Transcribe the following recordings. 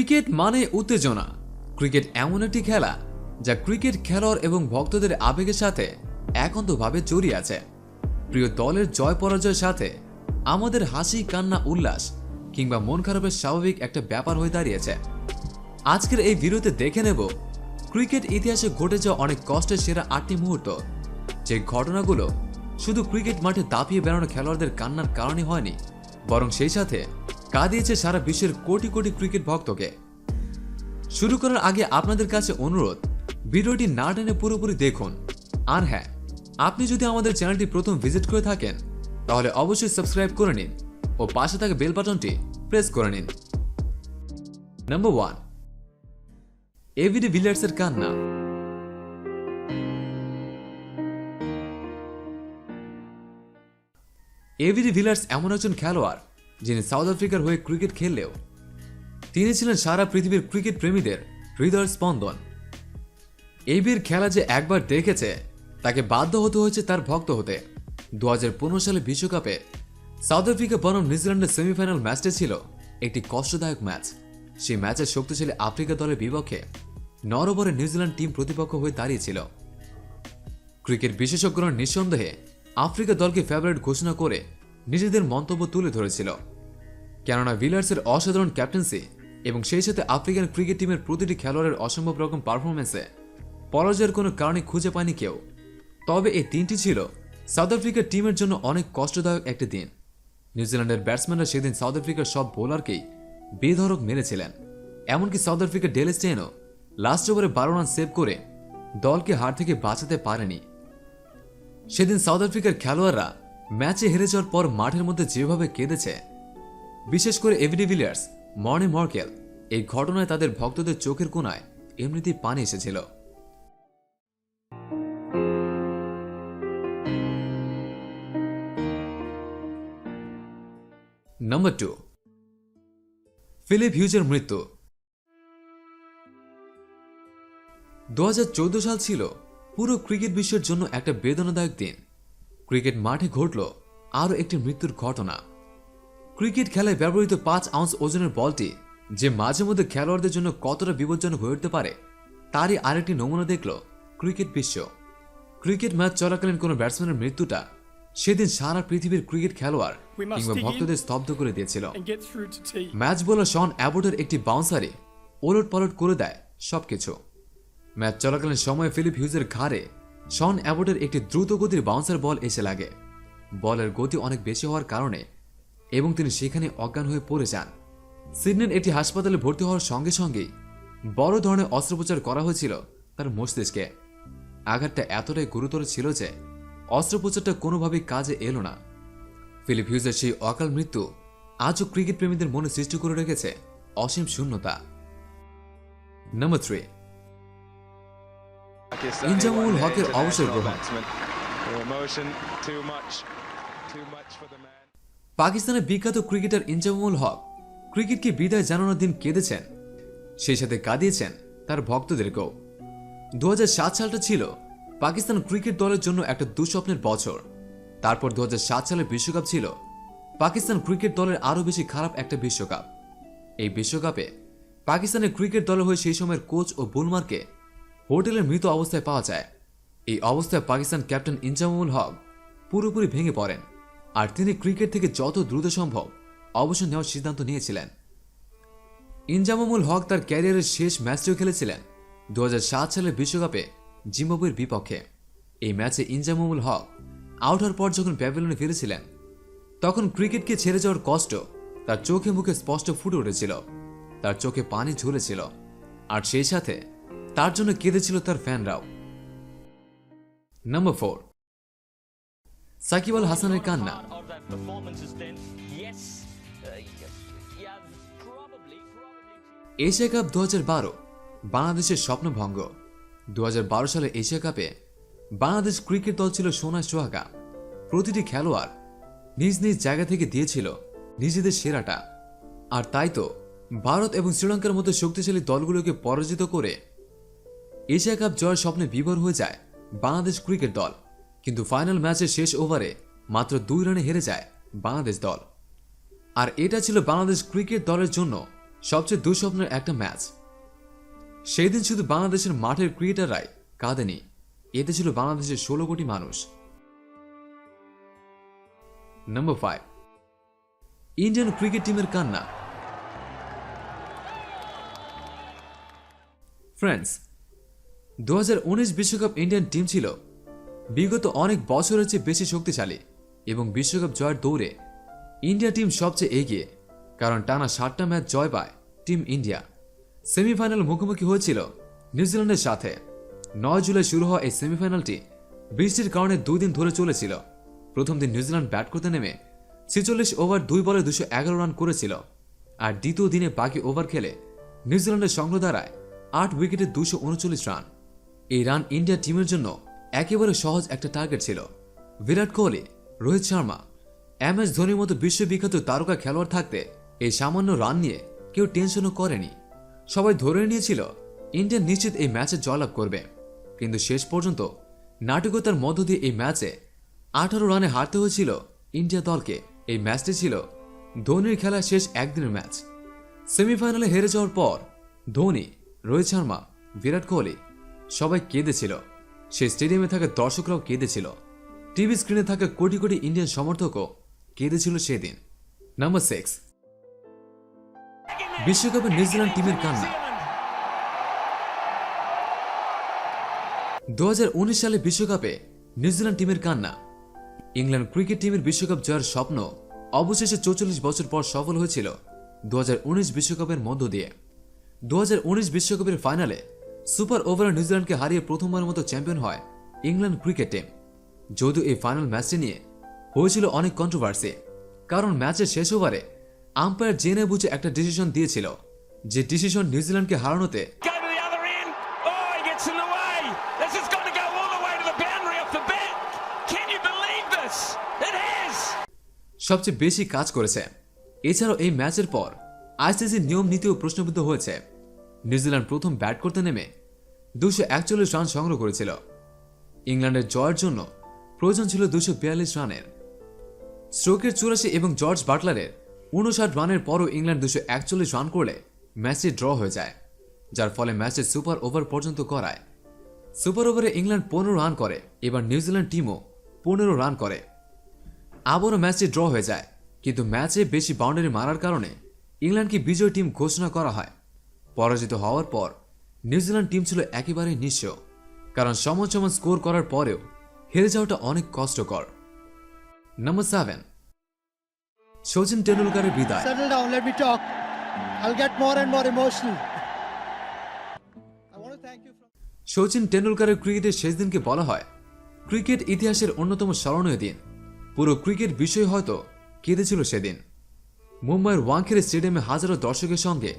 Cricket মানে উত্তেজনা। Cricket এমন একটি খেলা, যা ক্রিকেট খেলোয়াড় এবং ভক্তদের আবেগের সাথে একান্তভাবে জড়িয়ে আছে। প্রিয় দলের জয় পরাজয়ের সাথে আমাদের হাসি, কান্না, উল্লাস কিংবা মন খারাপের স্বাভাবিক একটা ব্যাপার হয়ে দাঁড়িয়েছে। আজকের এই ভিডিওতে দেখে নেব, ক্রিকেট ইতিহাসে ঘটে যাওয়া অনেক কষ্টের সেরা আটটি মুহূর্ত। যে ঘটনাগুলো শুধু ক্রিকেট মাঠে দাপিয়ে বেড়ানো খেলোয়াড়দের কান্নার কারণে হয়নি, বরং সেই সাথে কাঁদিয়েছে সারা বিশ্বের কোটি কোটি ক্রিকেট ভক্তকে। শুরু করার আগে আপনাদের কাছে অনুরোধ, ভিডিওটি না টেনে পুরোপুরি দেখুন। আর হ্যাঁ আপনি যদি আমাদের চ্যানেলটি প্রথম ভিজিট করে থাকেন, তাহলে অবশ্যই সাবস্ক্রাইব করে নিন ও পাশে থাকা বেল বাটনটি প্রেস করে নিন। নাম্বার ওয়ান এভিডি ভিলিয়ার্সের কান্না। এভিডি ভিলার্স এমন একজন খেলোয়াড় যিনি সাউথ আফ্রিকার হয়ে ক্রিকেট খেললেও, তিনি ছিলেন সারা পৃথিবীর ক্রিকেট প্রেমীদের হৃদয়ের স্পন্দন। এবির খেলা যে একবার দেখেছে, তাকে বাধ্য হতে হয়েছে তার ভক্ত হতে। দু হাজার পনেরো সালে বিশ্বকাপে সাউথ আফ্রিকা বনাম নিউজিল্যান্ডের সেমিফাইনাল ম্যাচটি ছিল একটি কষ্টদায়ক ম্যাচ। সেই ম্যাচের শক্তিশালী আফ্রিকা দলের বিপক্ষে নরবরে নিউজিল্যান্ড টিম প্রতিপক্ষ হয়ে দাঁড়িয়েছিল। ক্রিকেট বিশেষজ্ঞরা নিঃসন্দেহে আফ্রিকা দলকে ফেভারিট ঘোষণা করে নিজেদের মন্তব্য তুলে ধরেছিল। কেননা ভিলার্সের অসাধারণ ক্যাপ্টেন্সি এবং সেই সাথে আফ্রিকান ক্রিকেট টিমের প্রতিটি খেলোয়াড়ের অসম্ভব রকম পারফরমেন্সে পরাজয়ের কোনো কারণে খুঁজে পায়নি কেউ। তবে এই দিনটি ছিল সাউথ আফ্রিকার টিমের জন্য অনেক কষ্টদায়ক একটি দিন। নিউজিল্যান্ডের ব্যাটসম্যানরা সেদিন সাউথ আফ্রিকার সব বোলারকেই বেধরক মেরেছিলেন। এমনকি সাউথ আফ্রিকার ডেলেস্টেনও লাস্ট ওভারে বারো রান সেভ করে দলকে হার থেকে বাঁচাতে পারেনি। সেদিন সাউথ আফ্রিকার খেলোয়াড়রা ম্যাচে হেরে যাওয়ার পর মাঠের মধ্যে যেভাবে কেঁদেছে, বিশেষ করে এভিডি ভিলিয়ার্স, মর্নে মর্কেল, এই ঘটনায় তাদের ভক্তদের চোখের কোনায় এমনিতেই পানি এসেছিল। নাম্বার টু, ফিলিপ হিউজের মৃত্যু। দু হাজার চৌদ্দ সাল ছিল পুরো ক্রিকেট বিশ্বের জন্য একটা বেদনাদায়ক দিন। ক্রিকেট মাঠে ঘটল আরও একটি মৃত্যুর ঘটনা। ক্রিকেট খেলায় ব্যবহৃত পাঁচ আউন্স ওজনের বলটি যে মাঝে মধ্যে খেলোয়াড়দের জন্য কতটা বিপজ্জনক হয়ে উঠতে পারে তারই আরেকটি নমুনা দেখল ক্রিকেট বিশ্ব। ক্রিকেট ম্যাচ চলাকালীন কোনো ব্যাটসম্যানের মৃত্যুটা সেদিন সারা পৃথিবীর ক্রিকেট খেলোয়াড় কিংবা ভক্তদের স্তব্ধ করে দিয়েছিল. ম্যাচ বোলার শন অ্যাবোর্ডের একটি বাউন্সারে ওলট পালট করে দেয় সবকিছু। ম্যাচ চলাকালীন সময়ে ফিলিপ হিউজের ঘাড়ে শন অ্যাবোর্ডের একটি দ্রুত গতির বাউন্সার বল এসে লাগে। বলের গতি অনেক বেশি হওয়ার কারণে এবং তিনি সেখানে অজ্ঞান হয়ে পড়ে যান। সিডনির একটি হাসপাতালে ভর্তি হওয়ার সঙ্গে সঙ্গেই বড় ধরনের অস্ত্রোপচার করা হয়েছিল তার মস্তিষ্কে। আঘাতটা এতটাই গুরুতর ছিল যে অস্ত্রোপচারটা কোনোভাবেই কাজে এলো না। ফিলিপ হিউজের সেই অকাল মৃত্যু আজও ক্রিকেট প্রেমীদের মনে সৃষ্টি করে রেখেছে অসীম শূন্যতা। নাম্বার থ্রি ইনজামুল হকের অবসর গ্রহণ। পাকিস্তানের বিখ্যাত ক্রিকেটার ইনজামুল হক ক্রিকেটকে বিদায় জানানোর দিন কেঁদেছেন। সেই সাথে কাঁদিয়েছেন তার ভক্তদেরকেও। দু সালটা ছিল পাকিস্তান ক্রিকেট দলের জন্য একটা দুঃস্বপ্নের বছর। তারপর দু সালের বিশ্বকাপ ছিল পাকিস্তান ক্রিকেট দলের আরও বেশি খারাপ একটা বিশ্বকাপ। এই বিশ্বকাপে পাকিস্তানের ক্রিকেট দলের হয়ে সেই সময়ের কোচ ও বুলমারকে হোটেলের মৃত অবস্থায় পাওয়া যায়। এই অবস্থায় পাকিস্তান ক্যাপ্টেন ইনজামুল হক পুরোপুরি ভেঙে পড়েন আর তিনি ক্রিকেট থেকে যত দ্রুত সম্ভব অবসর নেওয়ার সিদ্ধান্ত নিয়েছিলেন। ইনজামামুল হক তার ক্যারিয়ারের শেষ ম্যাচটিও খেলেছিলেন দু সালের বিশ্বকাপে জিম্বাবুয়ের বিপক্ষে। এই ম্যাচে ইনজামামুল হক আউট হওয়ার পর যখন প্যাভিলিয়নে ফিরেছিলেন, তখন ক্রিকেটকে ছেড়ে যাওয়ার কষ্ট তার চোখে মুখে স্পষ্ট ফুটে উঠেছিল। তার চোখে পানি ঝুলেছিল। আর সেই সাথে তার জন্য কেঁদেছিল তার ফ্যানরাও। নাম্বার ফোর সাকিব আল হাসানের কান্না। এশিয়া কাপ দু হাজার বারো, বাংলাদেশের স্বপ্নভঙ্গ। দু সালে এশিয়া কাপে বাংলাদেশ ক্রিকেট দল ছিল সোনা সোহাগা। প্রতিটি খেলোয়াড় নিজ নিজ জায়গা থেকে দিয়েছিল নিজেদের সেরাটা। আর তাই তো ভারত এবং শ্রীলঙ্কার মতো শক্তিশালী দলগুলোকে পরাজিত করে এশিয়া কাপ জয়ের স্বপ্নে বিভোর হয়ে যায় বাংলাদেশ ক্রিকেট দল। কিন্তু ফাইনাল ম্যাচের শেষ ওভারে মাত্র দুই রানে হেরে যায় বাংলাদেশ দল। আর এটা ছিল বাংলাদেশ ক্রিকেট দলের জন্য সবচেয়ে দুঃস্বপ্নের একটা ম্যাচ। সেই দিন শুধু বাংলাদেশের মাঠের ক্রিকেটাররাই কাঁদেনি। এতে ছিল বাংলাদেশের ষোলো কোটি মানুষ। নম্বর ফাইভ ইন্ডিয়ান ক্রিকেট টিমের কান্না। ফ্রেন্ডস দু বিশ্বকাপ ইন্ডিয়ান টিম ছিল বিগত অনেক বছরের চেয়ে বেশি শক্তিশালী এবং বিশ্বকাপ জয়ের দৌড়ে ইন্ডিয়া টিম সবচেয়ে এগিয়ে, কারণ টানা সাতটা ম্যাচ জয় পায় টিম ইন্ডিয়া। সেমিফাইনাল মুখোমুখি হয়েছিল নিউজিল্যান্ডের সাথে। নয় জুলাই শুরু হওয়া এই সেমিফাইনালটি বৃষ্টির কারণে দুই দিন ধরে চলেছিল। প্রথম দিন নিউজিল্যান্ড ব্যাট করতে নেমে ছেচল্লিশ ওভার দুই বলে দুশো এগারো রান করেছিল আর দ্বিতীয় দিনে বাকি ওভার খেলে নিউজিল্যান্ডের সংগ্রহ দ্বারায় আট উইকেটে দুশো উনচল্লিশ রান। এই রান ইন্ডিয়া টিমের জন্য একেবারে সহজ একটা টার্গেট ছিল। বিরাট কোহলি, রোহিত শর্মা, এম এস ধোনির মতো বিশ্ববিখ্যাত তারকা খেলোয়াড় থাকতে এই সামান্য রান নিয়ে কেউ টেনশনও করেনি। সবাই ধরে নিয়েছিল, ইন্ডিয়া নিশ্চিত এই ম্যাচে জয়লাভ করবে। কিন্তু শেষ পর্যন্ত নাটকতার মধ্য দিয়ে এই ম্যাচে আঠারো রানে হারতে হয়েছিল ইন্ডিয়া দলকে। এই ম্যাচটি ছিল ধোনির খেলা শেষ একদিনের ম্যাচ সেমিফাইনালে হেরে যাওয়ার পর ধোনি, রোহিত শর্মা, বিরাট কোহলি সবাই কেঁদেছিল। সেই স্টেডিয়ামে থাকা দর্শকরাও কেঁদেছিল। টিভি স্ক্রিনে থাকা কোটি কোটি ইন্ডিয়ান সমর্থকও কেঁদেছিল সেদিন। নাম্বার সিক্স বিশ্বকাপে নিউজিল্যান্ড টিমের কান্না। দু হাজার উনিশ সালে বিশ্বকাপে নিউজিল্যান্ড টিমের কান্না। ইংল্যান্ড ক্রিকেট টিমের বিশ্বকাপ জয়ের স্বপ্ন অবশেষে চৌচল্লিশ বছর পর সফল হয়েছিল দু বিশ্বকাপের মধ্য দিয়ে। দু বিশ্বকাপের ফাইনালে সুপার ওভারে নিউজিল্যান্ডকে হারিয়ে প্রথমবার মতো চ্যাম্পিয়ন হয় ইংল্যান্ড ক্রিকেট টিম। যদিও এই ফাইনাল ম্যাচটি নিয়ে হয়েছিল অনেক কন্ট্রোভার্সি কারণ ম্যাচের শেষ ওভারে আম্পায়ার জেনে বুঝে একটা ডিসিশন দিয়েছিল যে ডিসিশন নিউজিল্যান্ডকে হারানোতে. Oh. সবচেয়ে বেশি কাজ করেছে। এছাড়াও এই ম্যাচের পর আইসিসি নিয়ম নীতিও প্রশ্নবিদ্ধ হয়েছে। নিউজিল্যান্ড প্রথম ব্যাট করতে নেমে দুশো একচল্লিশ রান সংগ্রহ করেছিল। ইংল্যান্ডের জয়ের জন্য প্রয়োজন ছিল দুশো বিয়াল্লিশ রানের। স্ট্রোকের চুরাশি এবং জর্জ বাটলারের উনষাট রানের পরও ইংল্যান্ড দুশো একচল্লিশ রান করলে ম্যাচটি ড্র হয়ে যায়, যার ফলে ম্যাচে সুপার ওভার পর্যন্ত করায় সুপার ওভারে ইংল্যান্ড পনেরো রান করে, এবার নিউজিল্যান্ড টিমও পনেরো রান করে। আবারও ম্যাচটি ড্র হয়ে যায়, কিন্তু ম্যাচে বেশি বাউন্ডারি মারার কারণে ইংল্যান্ডকে বিজয় টিম ঘোষণা করা হয়। পরাজিত হওয়ার পর নিউজিল্যান্ড টিম ছিল একেবারেই নিঃস্ব কারণ সমান সমান স্কোর করার পরেও হেরে যাওয়াটা অনেক কষ্টকর। নম্বর সেভেন সচিন টেন্ডুলকারের বিদায়। Settle down, let me talk. I'll get more and more emotional. I want to thank you from Sachin টেন্ডুলকারের ক্রিকেটের শেষ দিনকে বলা হয় ক্রিকেট ইতিহাসের অন্যতম স্মরণীয় দিন। পুরো ক্রিকেট বিষয় হয়তো কেঁদেছিল সেদিন। মুম্বাইয়ের ওয়াংখেড়ে স্টেডিয়ামে হাজারো দর্শকের সঙ্গে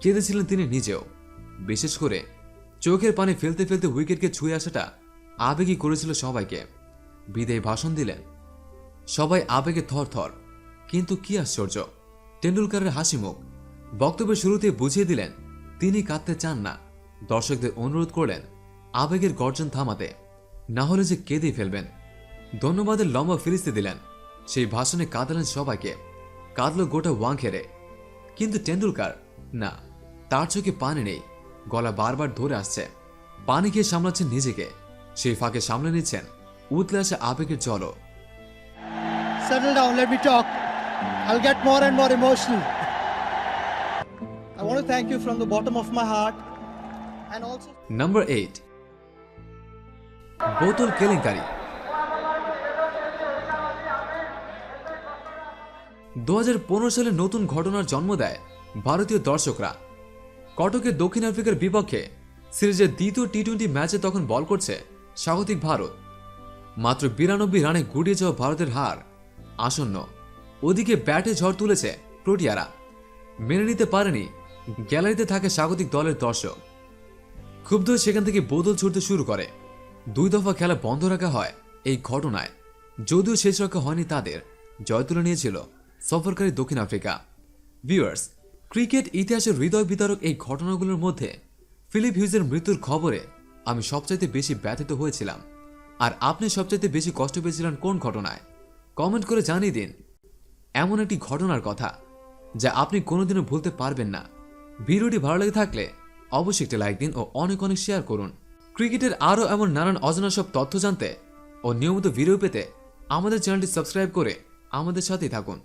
কেঁদেছিলেন তিনি নিজেও। বিশেষ করে চোখের পানি ফেলতে ফেলতে উইকেটকে ছুঁয়ে আসাটা আবেগী করেছিল সবাইকে। বিদায় ভাষণ দিলেন। সবাই আবেগে থর থর কিন্তু কি আশ্চর্য টেন্ডুলকারের হাসি মুখ। বক্তব্যের শুরুতে বুঝিয়ে দিলেন, তিনি কাঁদতে চান না। দর্শকদের অনুরোধ করলেন, আবেগের গর্জন থামাতে। না হলে যে কেঁদে ফেলবেন। ধন্যবাদের লম্বা ফিরিস্তে দিলেন। সেই ভাষণে কাঁদালেন সবাইকে। কাঁদল গোটা ওয়াংখেড়ে। কিন্তু টেন্ডুলকার না, তার চোখে পানি নেই। গলা বারবার ধরে আসছে। পানি খেয়ে সামলাচ্ছেন নিজেকে। সেই ফাঁকে সামলে নিচ্ছেন উতলে আবেগের জলও। বোতল কেলেঙ্কারি। দু হাজার পনেরো সালে নতুন ঘটনার জন্ম দেয় ভারতীয় দর্শকরা। কটকে দক্ষিণ আফ্রিকার বিপক্ষে সিরিজের দ্বিতীয় টি টোয়েন্টি ম্যাচে তখন বল করছে স্বাগতিক ভারত। মাত্র বিরানব্বই রানে গুটিয়ে যাওয়া ভারতের হার আসন্ন। ওদিকে ব্যাটে ঝড় তুলেছে প্রোটিয়ারা। মেনে নিতে পারেনি, গ্যালারিতে থাকে স্বাগতিক দলের দর্শক। ক্ষুব্ধ সেখান থেকে বোতল ছুটতে শুরু করে। দুই দফা খেলা বন্ধ রাখা হয় এই ঘটনায়। যদিও শেষ রক্ষা হয়নি তাদের, জয় তুলে নিয়েছিল সফরকারী দক্ষিণ আফ্রিকা। ভিউয়ার্স ক্রিকেট ইতিহাসের হৃদয় বিতারক এই ঘটনাগুলোর মধ্যে ফিলিপ হিউজের মৃত্যুর খবরে আমি সবচাইতে বেশি ব্যথিত হয়েছিলাম। আর আপনি সবচাইতে বেশি কষ্ট পেয়েছিলেন কোন ঘটনায়? কমেন্ট করে জানিয়ে দিন। এমন একটি ঘটনার কথা যা আপনি কোনোদিনও ভুলতে পারবেন না। ভিডিওটি ভালো লেগে থাকলে অবশ্যই একটি লাইক দিন ও অনেক অনেক শেয়ার করুন। ক্রিকেটের আরও এমন নানান অজানা সব তথ্য জানতে ও নিয়মিত ভিডিও পেতে আমাদের চ্যানেলটি সাবস্ক্রাইব করে আমাদের সাথেই থাকুন।